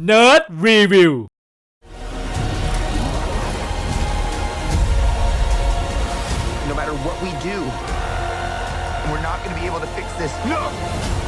Nerd Review no matter what we do, we're not going to be able to fix this. No!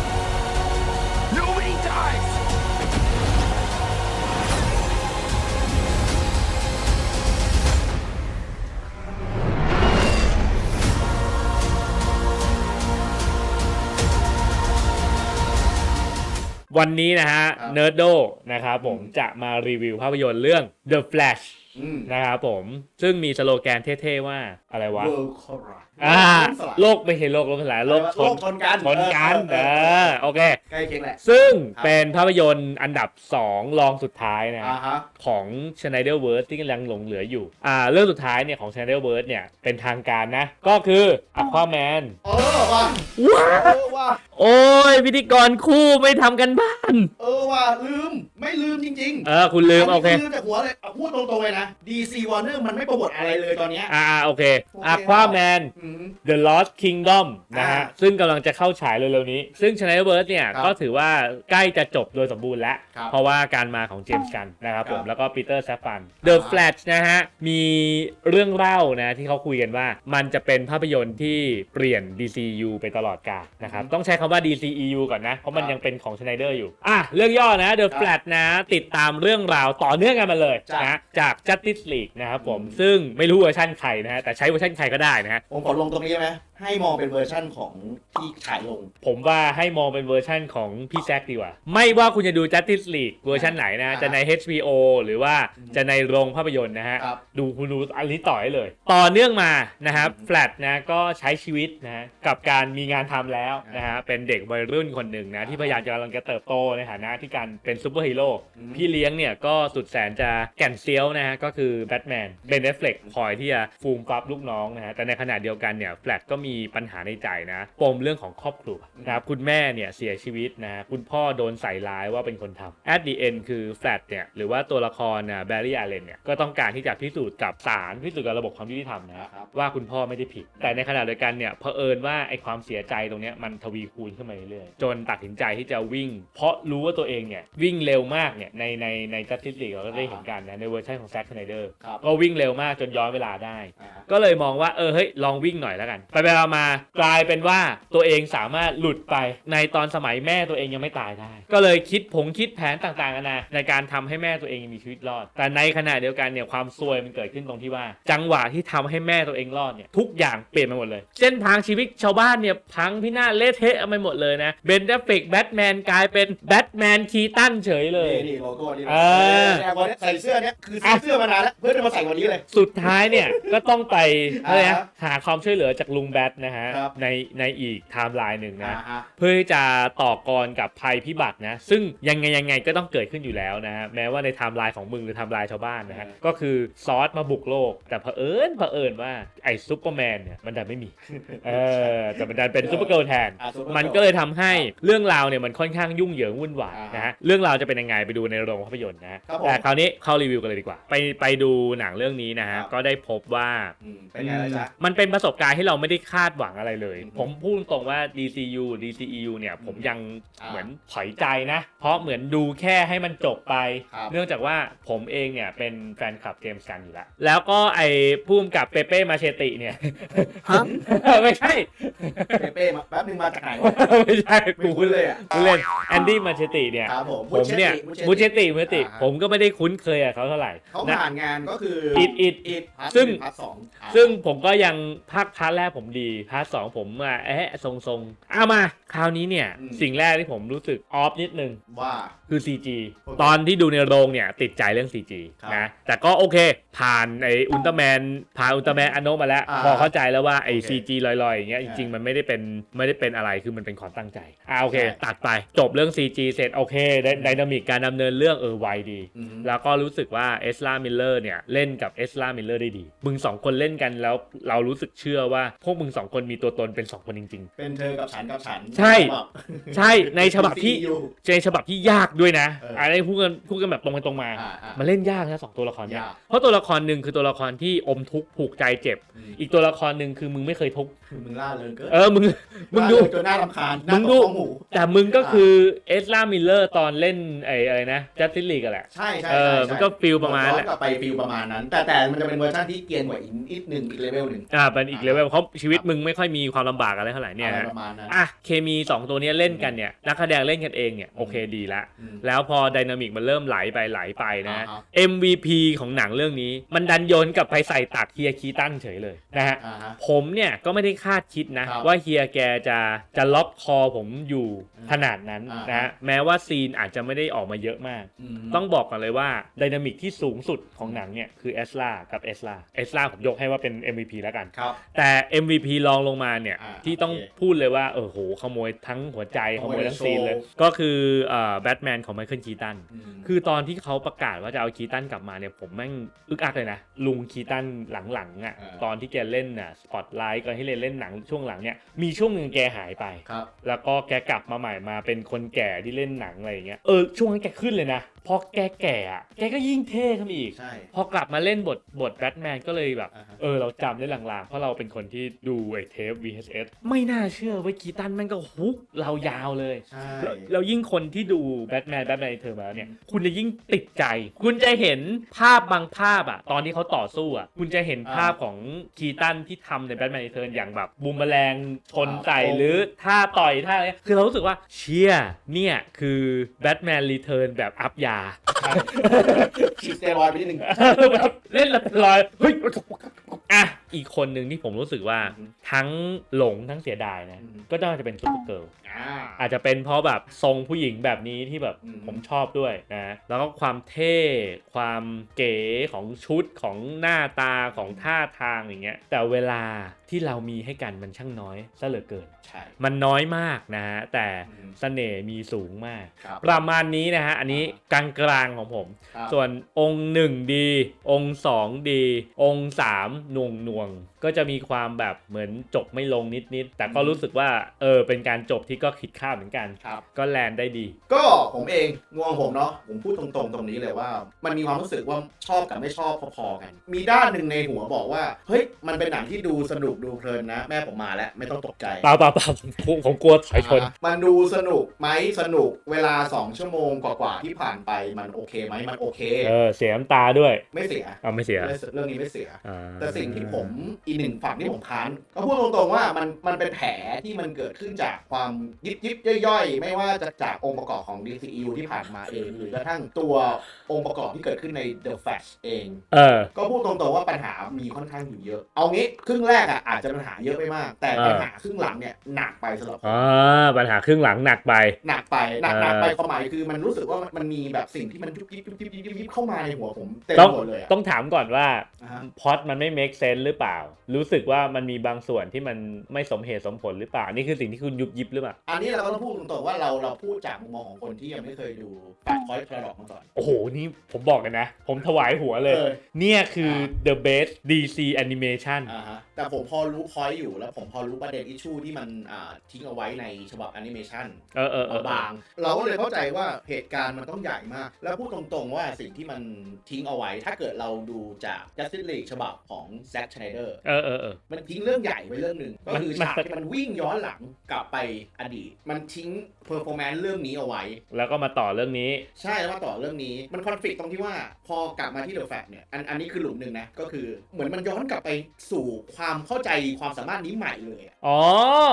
วันนี้นะฮะครับ Nerdo นะครับผมจะมารีวิวภาพยนตร์เรื่อง The Flash อืม นะครับผมซึ่งมีสโลแกนเท่ๆว่าอะไรวะ World Collide อ่าสลายโลกไม่ใช่โลกโลกสลายโลกชโลนกชนกันชนกันเอเออเออ อโอเค ใกล้เคียงแหละ ซึ่งครับ เป็นภาพยนตร์อันดับ 2 รองสุดท้ายนะอ่าฮะ ของ Schneider v e r s e ที่กำลังหลงเหลืออยู่ อ่า เรื่องสุดท้ายเนี่ยของ Schneider v e r s e เนี่ย เป็นทางการนะ ก็คือ Aquaman เออว่ะว้าเออ ว่ะ โอ้ยพิธีกรคู่ไม่ทำกันบ้าน เออว่ะลืมไม่ลืมจริงเออ คุณลืม โอเคลืมจากหัวเลยเอาพูดตรงๆเลยนะ DC Warner มันไม่โปรโมทอะไรเลยตอนเนี้ย อ่าโอเคโอเค Aquaman อืม The Lost Kingdom นะฮะ อ่าซึ่งกำลังจะเข้าฉายเร็วๆนี้ ซึ่ง Schneiderverse เนี่ย ครับก็ถือว่าใกล้จะจบโดยสมบูรณ์แล้ว ครับเพราะว่าการมาของเจมส์กันนะครับผม ครับแล้วก็ปีเตอร์แซฟฟัน The อ่า Flash นะฮะ มีเรื่องเล่านะที่เขาคุยกันว่า มันจะเป็นภาพยนตร์ที่เปลี่ยน DCU ไปตลอดกาลนะครับต้องใช้คำว่า DCEU ก่อนนะ เพราะมันครับยังเป็นของ Schneider อยู่ อะ เรื่องย่อนะ The ครับ Flash นะ ติดตามเรื่องราวต่อเนื่องกันมาเลยจ้ะ นะจาก Justice League นะครับผมอืมซึ่งไม่รู้เวอร์ชันใครนะฮะแต่ใช้เวอร์ชันใครก็ได้นะฮะผมขอลงตรงนี้ไหม ให้มองเป็นเวอร์ชั่นของที่ฉายลง ผมว่าให้มองเป็นเวอร์ชั่นของพี่แซคดีกว่า ไม่ว่าคุณจะดู Justice League เวอร์ชันไหนนะอ่าจะใน HBO หรือว่าจะในโรงภาพยนตร์นะฮะ ครับ ดูคุณดูอันนี้ต่อได้เลย ต่อเนื่องมานะครับอืมแฟลตนะก็ใช้ชีวิตนะกับการมีงานทำแล้วนะฮะเป็นเด็กวัยรุ่นคนหนึ่งนะ ที่พยายามจะกำลังจะเติบโตในฐานะที่การเป็นซูเปอร์ฮีโร่อืมพี่เลี้ยงเนี่ยก็สุดแสนจะแก่นเซียวนะฮะก็คือแบทแมนเบนเนฟเฟลกคอยที่จะฟูมฟับลูกน้องนะฮะแต่ในขณะเดียวกันเนี่ยแฟลตก็มีปัญหาในใจนะ ปมเรื่องของครอบครัวนะครับคุณแม่เนี่ยเสียชีวิตนะฮะคุณพ่อโดนใส่ร้ายว่าเป็นคนทำ at the end คือแฟลตเนี่ยหรือว่าตัวละครนะแบร์รี่อาเลนเนี่ยก็ต้องการที่จะพิสูจน์กับศาลพิสูจน์กับระบบความยุติธรรมนะฮะครับว่าคุณพ่อไม่ได้ผิด แต่ในขณะเดียวกันเนี่ยเผอิญว่าไอความเสียใจตรงเนี้ยมันทวีคูณขึ้นมาเรื่อยๆจนตัดสินใจที่จะวิ่ง เพราะรู้ว่าตัวเองเนี่ยวิ่งเร็วมากเนี่ยในในในจัสติสลีกเราก็ได้เห็นกันนะในเวอร์ชันของแซคคเนเดอร์ครับก็วิ่งเร็วมากจนย้อนเวลาได้อ่าก็เลยมองว่าเออเฮ้ยลองวิ่งหน่อยแล้วกันไปไปมากลายเป็นว่าตัวเองสามารถหลุดไปในตอนสมัยแม่ตัวเองยังไม่ตายได้ ก็เลยคิดผงคิดแผนต่างๆกันานะในการทำให้แม่ตัวเองมีชีวิตรอด แต่ในขณะเดียวกันเนี่ยความซวยมันเกิดขึ้นตรงที่ว่า จังหวะที่ทำให้แม่ตัวเองรอดเนี่ยทุกอย่างเปลี่ยนไปหมดเลยเส้นทางชีวิตชาวบ้านเนี่ยพังพินาศเละเทะไปหมดเลยนะเบนเดฟิกแบทแมนกลายเป็นแบทแมนคีตันเฉยเลยนี่นี่โลโก้นี่เออแต่วันนี้ใส่เสื้อเนี้ยคือซื้อเสื้อมานานแล้วเพื่อจะมาใส่วันนี้เลย สุดท้ายเนี่ยก็ต้องไปอะไรอ่านะฮะหาความช่วยเหลือจากลุงแบทนะฮะครับ ในในอีกไทม์ไลน์หนึ่งนะ อ่าฮะเพื่อที่จะต่อกรกับภัยพิบัตินะ ซึ่งยังไงยังไงก็ต้องเกิดขึ้นอยู่แล้วนะฮะแม้ว่าในไทม์ไลน์ของมึงหรือไทม์ไลน์ชาวบ้านนะฮะเออ ก็คือซอสมาบุกโลก แต่เผอิญเผอิญว่าไอ้ซูเปอร์แมนเนี่ยมันดันไม่มีเออแต่มันดันเป็นซูเปอร์เกิร์ลแทน อ่า Supergirl มันก็เลยทำให้เรื่องราวเนี่ยมันค่อนข้างยุ่งเหยิงวุ่นวายนะฮะเรื่องราวจะเป็นยังไงไปดูในโรงภาพยนตร์นะฮะครับผมแต่คราวนี้เข้ารีวิวกันเลยดีกว่า ไปไปดูหนังเรื่องนี้นะฮะครับ ก็ได้พบว่า อืมเป็นไงล่ะจ๊ะ มันเป็นประสบการณ์ที่เราไม่ได้คาดหวังอะไรเลยอืมผมพูดตรงๆว่า DCU DCEU เนี่ยผมยังอ่าเหมือนถอยใจนะ เพราะเหมือนดูแค่ให้มันจบไป ครับเนื่องจากว่าผมเองเนี่ยเป็นแฟนคลับเจมส์กันอยู่แล้ว แล้วก็ไอ้พุ่มกับเปเป้มาเชติเนี่ย ฮะ ไม่ใช่ เปเป้มาแป๊บนึงมาจากไหนวะไม่ใช่ไม่คุ้นเลยอะกูเล่นแอนดี้มาเชติเนี่ย ครับผมผมเนี่ยบุมูชเชเชติติมูเชติ อ่าฮะผมก็ไม่ได้คุ้นเคยกับเขาเท่าไหร่เขานะผ่านงานก็คืออิดอิด อิดพาร์ทซึ่งหนึ่พาร์ทสองอ่าซึ่งผมก็ยังภาคพาร์ทแรกผมดีพาร์ทสองผมอะเอ๊ะทรงทรงๆเอามา คราวนี้เนี่ย อืม สิ่งแรกที่ผมรู้สึกออฟนิดนึง ว่า คือ CG โอเคตอนที่ดูในโรงเนี่ย ติดใจเรื่อง CG ครับนะ แต่ก็โอเค ผ่านไออุลตร้าแมนผ่านอุลตร้าแมนอันโนมาแล้ว อ่าพอเข้าใจแล้วว่าไอโอเค CG ลอยๆ อย่างเงี้ยจอ่าริง ๆ มันไม่ได้เป็นไม่ได้เป็นอะไรคือมันเป็นความตั้งใจอ่าโอเค ใช่ ตัดไปจบเรื่อง CG เสร็จโอเคไดนามิกการดำเนินเรื่องเออไวดี อืม แล้วก็รู้สึกว่าเอสลามิลเลอร์เนี่ย เล่นกับเอสลามิลเลอร์ได้ดี มึงสองคนเล่นกันแล้วเรารู้สึกเชื่อว่าพวกมึงสองคนมีตัวตนเป็นสองคนจริง เป็นเธอกับฉันกับฉันใช่ แบบ ๆ ใช่ในฉบับที่ DCU ในฉบับที่ยากด้วยนะเอออั อันนี้พูดกันพูดกันแบบตรงไปตรงมา อ่าอ่า มันเล่นยากนะสองตัวละครเนี่ยยาก เพราะตัวละครหนึ่งคือตัวละครที่อมทุกข์ผูกใจเจ็บอืมอีกตัวละครหนึ่งคือมึงไม่เคยทุกข์คือมึงล่าเริงเกินเออมึงมึงดู ล่าเริจนน่ารำคาญมึงดู หน้าตกข้อหมูแต่มึงก็คือเอสลามิลเลอร์ตอนเล่นไอ้อะไรนะจัสติลีกันแหละ ใช่ใช่เออใช่มันก็ฟีลประมาณนั้นแหย้ละอนกลับไปฟิลประมาณนั้น แต่แต่มันจะเป็นเวอร์ชันที่เกรียนกว่าอีกนิดหนึ่งอีกเลเวลหนึ่ง อ่าเป็นอีกเลเวลเพราะชีวิตมึงไม่ค่อยมีความลำบากอะไรเท่าไหร่เนี่ยอะไรฮะประมาณนั้นอะเคมี 2 ตัวเนี้ยเล่นกันเนี่ยนักแสดงเล่นกันเองเนี่ยโอเคดีละอืมแล้วพอไดนามิกมันเริ่มไหลไปไหลไปนะอ่าฮะ MVP ของหนังเรื่องนี้มันดันโยนกลับไปใส่ตักเฮียคีตันเฉยเลยนะฮะอ่าฮะผมเนี่ยก็ไม่ได้คาดคิดนะครับว่าเฮียแกจะจะล็อกคอผมอยู่อืมขนาดนั้นอ่านนะฮะแม้ว่าซีนอาจจะไม่ได้ออกมาเยอะมากมต้องบอกกันเลยว่าไดนามิกที่สูงสุดของหนังเนี่ยคือเอสลากับเอสลาเอสลาผมยกให้ว่าเป็น MVP แล้วกันครับแต่ MVP รองลงมาเนี่ยอ่าที่ต้องโอเค พูดเลยว่าเออโหขโมยทั้งหัวใจขขโมโมยยทั้งซีนเลยโชว์ก็คือเอ่อแบทแมนของไมเคิลคีตันมคือตอนที่เขาประกาศว่าจะเอาคีตันกลับมาเนี่ยผมแม่งอึกอักเลยนะ ลุงคีตันหลังๆอะอ่า ตอนที่แกเล่นน่ะสปอตไลท์ก่อนที่เล่นเล่นหนังช่วงหลังเนี่ยมีช่วงหนึ่งแกหายไป ครับแล้วก็แกกลับมาใหม่มาเป็นคนแก่ที่เล่นหนังอะไรอย่างเงี้ยเออช่วงนั้นแกขึ้นเลยนะพอแกแก่อะแกก็ยิ่งเท่ขึ้นมาอีก ใช่พอกลับมาเล่นบทบทแบทแมนก็เลยแบบ อ่าฮะ เออเราจำได้ลางๆ เพราะเราเป็นคนที่ดูไอ้เทป VHS ไม่น่าเชื่อว่ากีตันแมันก็ฮุกเรายาวเลยใช่ แล้วแล้วยิ่งคนที่ดูแบทแมนแบทแมนเธอมาแล้วเนี่ย คุณจะยิ่งติดใจ คุณจะเห็นภาพบางภาพอะตอนที่เขาต่อสู้อะคุณจะเห็นภาพของคีตันที่ทำในแบทแมนเธออย่างแบบบูมแมลงชนใส่หรือท่าต่อยท่าอะไรคือเรารู้สึกว่าเชียเนี่ยคือแบทแมนรีเทิร์นแบบอัพยาฉีดสเตียรอยด์ไปนิดนึง แบบเล่นแล้วเป็นรอยเฮ้ยอะ อีกคนหนึ่งที่ผมรู้สึกว่าอืมทั้งหลงทั้งเสียดายนะอืมก็น่าจะเป็นซุปเปอร์เกิร์ลอ่าอาจจะเป็นเพราะแบบทรงผู้หญิงแบบนี้ที่แบบอืมผมชอบด้วยนะ แล้วก็ความเท่ ความเก๋ของชุดของหน้าตาของท่าทางอย่างเงี้ย แต่เวลาที่เรามีให้กันมันช่างน้อยซะเหลือเกินใช่มันน้อยมากนะฮะ แต่อืมเสน่ห์มีสูงมากครับประมาณนี้นะฮะ อันนี้กลางกลางๆของผมครับส่วนองค์หนึ่งดี องค์สองดี องค์สามหน่วงหน่วงๆก็จะมีความแบบเหมือนจบไม่ลงนิดๆ แต่ก็รู้สึกว่าเออเป็นการจบที่ก็คิดค่าดเหมือนกัน ครับ ก็แลนด์ได้ดี ก็ผมเองงวงผมเนาะผมพูดตรงๆตรงนี้เลยว่า มันมีความรู้สึกว่าชอบกับไม่ชอบพอๆกัน มีด้านหนึ่งในหัวบอกว่าเฮ้ยมันเป็นหนังที่ดูสนุกดูเพลินนะ แม่ผมมาแล้วไม่ต้องตกใจ เปล่าเปล่าเปล่าผมกลัวผมกลัวถอยชน อ่ามันดูสนุกไหมสนุกเวลา 2 ชั่วโมงกว่าๆที่ผ่านไปมันโอเคไหมมันโอเค เออเสียน้ำตาด้วยไม่เสีย เอาไม่เสียเรื่องนี้ไม่เสีย อ่าแต่สิ่งที่ผมอีกหนึ่งฝั่งที่ผมค้านก็พูดตรงๆว่ามันมันเป็นแผลที่มันเกิดขึ้นจากความยิบยิบย่อยๆ ไม่ว่าจะจากองค์ประกอบของ DCU ที่ผ่านมาเอง หรือกระทั่งตัวองค์ประกอบที่เกิดขึ้นใน The Flash เอง เออ ก็พูดตรงๆว่าปัญหามีค่อนข้างอยู่เยอะ เอางี้ครึ่งแรกอะอาจจะปัญหาเยอะไปมาก แต่อ่าปัญหาครึ่งหลังเนี่ยหนักไปสำหรับผม อ่าปัญหาครึ่งหลังหนักไป หนักไปหนักเออหนักไปความหมายคือมันรู้สึกว่ามันมีแบบสิ่งที่มันยุบยิบยุบยิบยุบยิบยิบเข้ามาในหัวผมเต็มต้องหมดเลยอะต้องถามก่อนว่าอ่าฮะพล็อตมันไม่ make sense หรือเปล่ารู้สึกว่ามันมีบางส่วนที่มันไม่สมเหตุสมผลหรือเปล่า นี่คือสิ่งที่คุณยุบยิบหรือเปล่า อันนี้เราก็ต้องพูดตรงๆว่าเราเราพูดจากมุมมองของคนที่ยังไม่เคยดูแปดคอยพาราดอกมาก่อน โอ้โห นี่ผมบอกกันนะ ผมถวายหัวเลย เออ เนี่ยคืออ่า the best DC animation อ่าฮะแต่ผมพอรู้พอยต์อยู่แล้วผมพอรู้ประเด็นอิชชูที่มันอ่าทิ้งเอาไว้ในฉบับแอนิเมชัน เออเออเออ บางๆเราก็เลยเข้าใจว่าเหตุการณ์มันต้องใหญ่มาก แล้วพูดตรงๆว่าสิ่งที่มันทิ้งเอาไว้ ถ้าเกิดเราดูจาก Justice League ฉบับของแซ็กชไนเดอร์เออเออเออมันทิ้งเรื่องใหญ่ไว้เรื่องหนึ่งก็คือมันฉากที่มันวิ่งย้อนหลังกลับไปอดีต มันทิ้งเพอร์ฟอร์แมนซ์เรื่องนี้เอาไว้ แล้วก็มาต่อเรื่องนี้ ใช่แล้วมาต่อเรื่องนี้มันคอนฟ lict ตรงที่ว่าพอกลับมาที่เดอะแฟกเนี่ยอันอันนี้คือหลุมหนึ่งนะก็คือเหมือนมันย้อนกลับไปสู่ความเข้าใจความสามารถนี้ใหม่เลยอะอ๋อ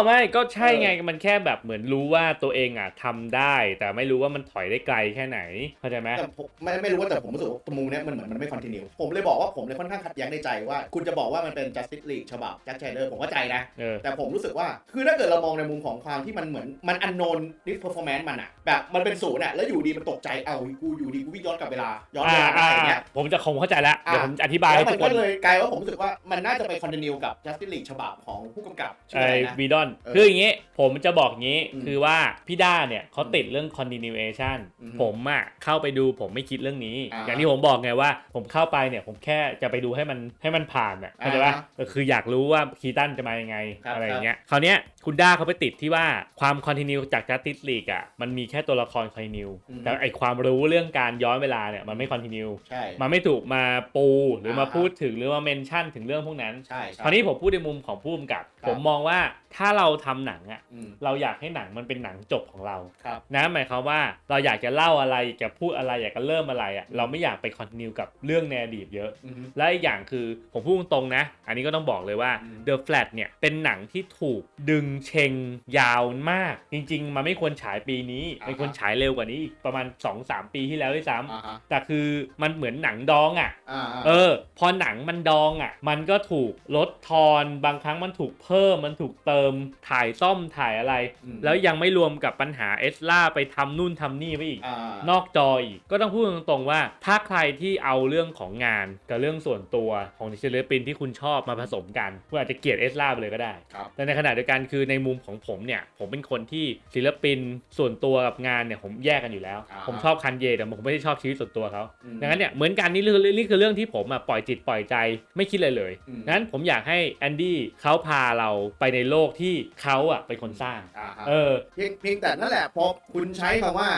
ไม่ก็ใช่ไงเออมันแค่แบบเหมือนรู้ว่าตัวเองอะทำได้ แต่ไม่รู้ว่ามันถอยได้ไกลแค่ไหนเข้าใจไหมแต่ผมไม่ไม่รู้ว่าแต่ผมรู้สึกว่ามุมเนี้ยมันเหมือนมันไม่คอนติเนียผมเลยบอกว่าผมเลยค่อนข้างขัดแย้งในใจว่า คุณจะบอกว่ามันเป็น justice league ฉบับ Jack Snyder ผมเข้าใจนะ เออ แต่ผมรู้สึกว่า คือถ้าเกิดเรามองในมุมของความที่มันเหมือนมัน unknown dis performance มันอะแบบมันเป็นศูนย์อะแล้วอยู่ดีมันตกใจเอากูอยู่ดีกูวิ่งย้อนกลับเวลาย้อนเวอ่าลาได้อ่าอย่างเงี้ย ผมจะคงเข้าใจแล้ว เดี๋ยวอะ ผมจะอธิบายแล้ให้วมัทุนกคก็นเลยกลายว่าผมรู้สึกว่ามันน่าจะไป continue กับ justice league ฉบับของผู้กำกับชื่อไอ้อะไรนะ วีดอน เออคืออย่างงี้ ผมจะบอกงี้ อืมคือว่าพี่ด้าเนี่ยเขาติดเรื่อง continuation อือฮึผมอะเข้าไปดูผมไม่คิดเรื่องนี้ อ่าอย่างที่ผมบอกไงว่า ผมเข้าไปเนี่ยผมแค่จะไปดูให้มันให้มันผ่านอะเข้าใจปะอ่าฮะก็คืออยากรู้ว่าคีตันจะมายังไงครับอะไรอย่างเงี้ยคราวเนี้ย คุณด้าเขาไปติดที่ว่าความคอนติเนียจากจัสติสลีกอะมันมีแค่ตัวละครคอนติเนียอืม แต่ไอความรู้เรื่องการย้อนเวลาเนี่ยมันไม่คอนติเนียใช่ มันไม่ถูกมาปูหรือมาอ่า พูดถึงหรือมาเมนชั่นถึงเรื่องพวกนั้น ใช่ใช่ คราวนี้ผมพูดในมุมของผู้กำกับ ครับ ผมมองว่าถ้าเราทำหนังอะอืมเราอยากให้หนังมันเป็นหนังจบของเรา ครับ นะหมายความว่าเราอยากจะเล่าอะไรอยากจะพูดอะไรอยากจะเริ่มอะไรอะเราไม่อยากไปคอนติเนียกับเรื่องในอดีตเยอะ อืม และอีกอย่างคือผมพูดตรงๆนะ อันนี้ก็ต้องบอกเลยว่า อืม The Flat เนี่ยเป็นหนังที่ถูกดึงเชงยาวมาก จริง ๆ มันไม่ควรฉายปีนี้อ่าฮะ มันควรฉายเร็วกว่านี้อีกประมาณ 2-3 ปีที่แล้วด้วยซ้อ่าฮะำแต่คือมันเหมือนหนังดองอะ อ่าๆเออ พอหนังมันดองอะ มันก็ถูกลดทอนบางครั้งมันถูกเพิ่ม มันถูกเติมถ่ายซ่อมถ่ายอะไร อืมแล้วยังไม่รวมกับปัญหาเอสล่าไปทำนู่นทำนี่ไปอีก อ่านอกจออีกก็ต้องพูดตรงๆว่าถ้าใครที่เอาเรื่องของงานกับเรื่องส่วนตัวของศิลปินที่คุณชอบมาผสมกัน คุณอาจจะเกลียดเอสล่าไปเลยก็ได้ ครับ แต่ในขณะเดียวกันคือในมุมของผมเนี่ย ผมเป็นคนที่ศิลปินส่วนตัวกับงานเนี่ยผมแยกกันอยู่แล้ว อ่า ผมชอบคันเยแต่ผมไม่ได้ชอบชีวิตส่วนตัวเขาอืมดังนั้นเนี่ยเหมือนกันนี่คือนี่คือเรื่องที่ผมอะปล่อยจิตปล่อยใจไม่คิดเลยเลยอืม งั้นผมอยากให้แอนดี้เขาพาเราไปในโลกที่เขาอะเป็นคนสร้าง อ่าฮะเออ เพียงเพียงแต่นั่นแหละพอคุณใช้คำว่า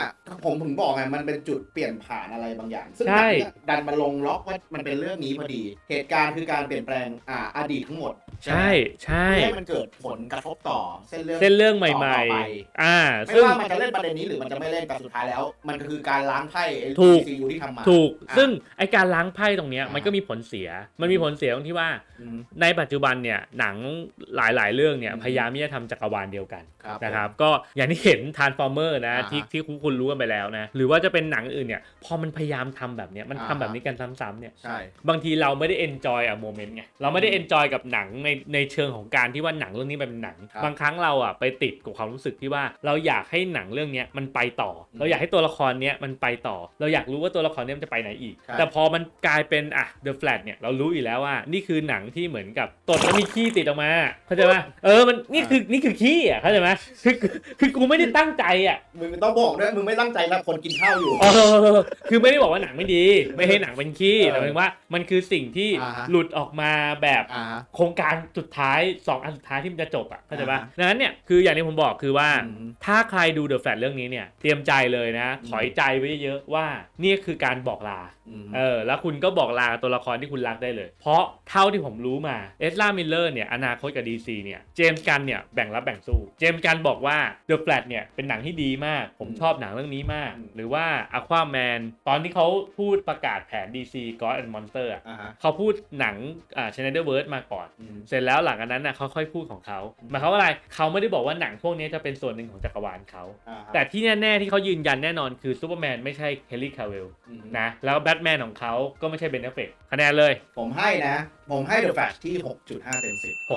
ผมถึงบอกไงมันเป็นจุดเปลี่ยนผ่านอะไรบางอย่าง ซึ่งใช่หนังเนี่ยดันมาลงล็อกว่ามันเป็นเรื่องนี้พอดี เหตุการณ์คือการเปลี่ยนแปลงอ่าอดีตทั้งหมด ใช่ใช่ เพื่อให้มันเกิดผลกระทบต่อเส้นเรื่อง เส้นเรื่องใหต่ม่อไป ๆ อ่า ไม่ซึ่ง ว่ามันจะเล่นประเด็นนี้หรือมันจะไม่เล่นแต่สุดท้ายแล้ว มันก็คือการล้างไพ่ถูกซียูที่ทำมา ถูก อะซึ่งไอการล้างไพ่ตรงเนี้ย อ่ามัมันก็มีผลเสีย มันมีผลเสียตรงที่ว่า อืม ในปัจจุบันเนี่ย หนังหลายๆ เรื่องเนี่ย อืม พยายามที่จะทำจักรวาลเดียวกันครับ นะครับก็อย่างที่เห็น Transformer นะอ่าฮะที่ที่คุณคุณรู้กันไปแล้วนะหรือว่าจะเป็นหนังอื่นเนี่ยพอมันพยายามทำแบบเนี้ยมันทำอ่าฮะแบบนี้กันซ้ำๆเนี่ยใช่บางทีเราไม่ได้ enjoy อะโมเมนต์ไงเราไม่ได้ enjoy กับหนังในในเชิงของการที่ว่าหนังเรื่องนี้มันเป็นหนังครับบางครั้งเราอะไปติดกับความรู้สึกที่ว่าเราอยากให้หนังเรื่องเนี้ยมันไปต่ออมเราอยากให้ตัวละครเนี้ยมันไปต่อ เราอยากรู้ว่าตัวละครเนี้ยมันจะไปไหนอีกครับแต่พอมันกลายเป็นอะ The Flat เนี่ยเรารู้อยู่แล้วว่านี่คือหนังที่เหมือนกับตดแล้วมีขี้ติดออกมาเข้าใจไหมเออมันนี่คือนี่คือขี้อะเข้าใจไหมคือคือคือกูไม่ได้ตั้งใจอะมึงต้องบอกด้วยมึงไม่ตั้งใจนะคนกินข้าวอยู่ เออคือไม่ได้บอกว่าหนังไม่ดี ไม่ให้หนังเป็นขี้เออแต่หมายถึงว่ามันคือสิ่งที่อ่าฮะ หลุดออกมาแบบ อ่า โครงการสุดท้าย 2 อันสุดท้ายที่มันจะจบอะเข้าใจปะอ่าดังนั้นเนี่ยคืออย่างที่ผมบอกคือว่า อืมถ้าใครดูเดอะแฟลเรื่องนี้เนี่ย เตรียมใจเลยนะอืมถอยใจไว้เยอะๆว่า นี่คือการบอกลาอืมเออแล้วคุณก็บอกลาตัวละครที่คุณรักได้เลย เพราะเท่าที่ผมรู้มาเอสลามิลเลอร์เนี่ยอนาคตกับ DC เนี่ยเจมส์กันเนี่ยแบ่งรับแบ่งสู้ เจมส์กันบอกว่า The Flash เนี่ยเป็นหนังที่ดีมาก ผมชอบหนังเรื่องนี้มากอืมหรือว่า Aquaman ตอนที่เขาพูดประกาศแผน DC God and Monster อะอ่าฮะ เขาพูดหนังอ่า Schneiderverse มาก่อน อืม เสร็จแล้วหลังจากนั้นน่ะเขาค่อยพูดของเขาหมายความว่าอะไรเขาไม่ได้บอกว่าหนังพวกนี้จะเป็นส่วนหนึ่งของจักรวาลเขา อ่าฮะแต่ที่แน่ ๆ ที่เขายืนยันแน่นอนคือซูเปอร์แมนไม่ใช่เฮลิคาเวลอืม นะแล้วแบทแมนของเขาก็ไม่ใช่เบนเอฟเฟก คะแนนเลย ผมให้นะ ผมให้ The Flash ที่ 6.5 เต็ม 10 6.5ก็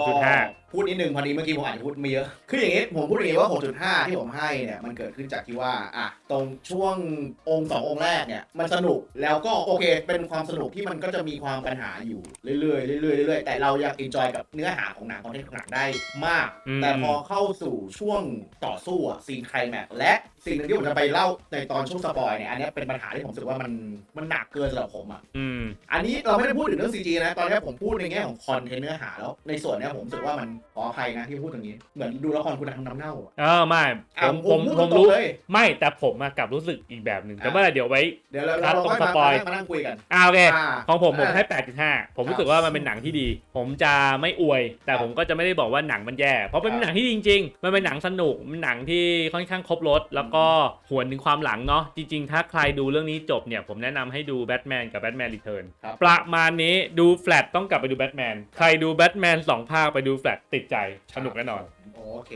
พูดนิดนึงพอดีเมื่อกี้ผมอาจจะพูดไม่เยอะ คืออย่างนี้ผมพูดอย่างนี้ว่า 6.5 ที่ผมให้เนี่ย มันเกิดขึ้นจากที่ว่า อะ ตรงช่วงองค์สององค์แรกเนี่ย มันสนุก แล้วก็โอเค เป็นความสนุกที่มันก็จะมีความปัญหาอยู่เรื่อยๆเรื่อยๆเรื่อยๆแต่เรายังอินจอยกับเนื้อหาของหนังคอนเทนต์ของหนังได้มาก อืม แต่พอเข้าสู่ช่วงต่อสู้อะซีนไคลแม็กซ์และสิ่งหนึ่งที่ผมจะไปเล่าในตอนช่วงสปอยเนี่ย อันเนี้ยเป็นปัญหาที่ผมรู้สึกว่ามันมันหนักเกินสำหรับผมอะ อืม อันนี้เราไม่ได้พูดถึงเรื่อง CG นะ ตอนนี้ผมพูดในแง่ของคอนเทนต์เนื้อหาแล้ว ในส่วนเนี้ยผมรู้สึกว่ามันขออภัยนะที่พูดอย่างนี้ เหมือนดูละครคุณธรรมน้ำเน่าอะเออไม่อะผมผมพูดผมตรงรู้ๆเลยไม่แต่ผมอะกลับรู้สึกอีกแบบหนึ่งแต่อะเมื่อไหร่เดี๋ยวไว้ เดี๋ยวเราครับเราค่อยตรงมาสปอยมานั่งคุยกันอ่าโอเค อ่า ของผมผมอะให้ 8.5 ผมรู้สึกว่ามันเป็นหนังที่ดี ผมจะไม่อวย แต่ครับผมก็จะไม่ได้บอกว่าหนังมันแย่ เพราะเป็นครับหนังที่ดีจริง ๆ มันเป็นหนังสนุก มันหนังที่ค่อนข้างครบรถ แล้วก็หวนถึงความหลังเนาะ จริง ๆ ถ้าใครดูเรื่องนี้จบเนี่ย ผมแนะนำให้ดูแบทแมนกับแบทแมนรีเทิร์นครับประมาณนี้ดูแฟลตต้องกลับไปดูแบทแมน ใครดูแบทแมนสองภาคไปดูแฟลตติดใจสนุกแน่นอน โอเค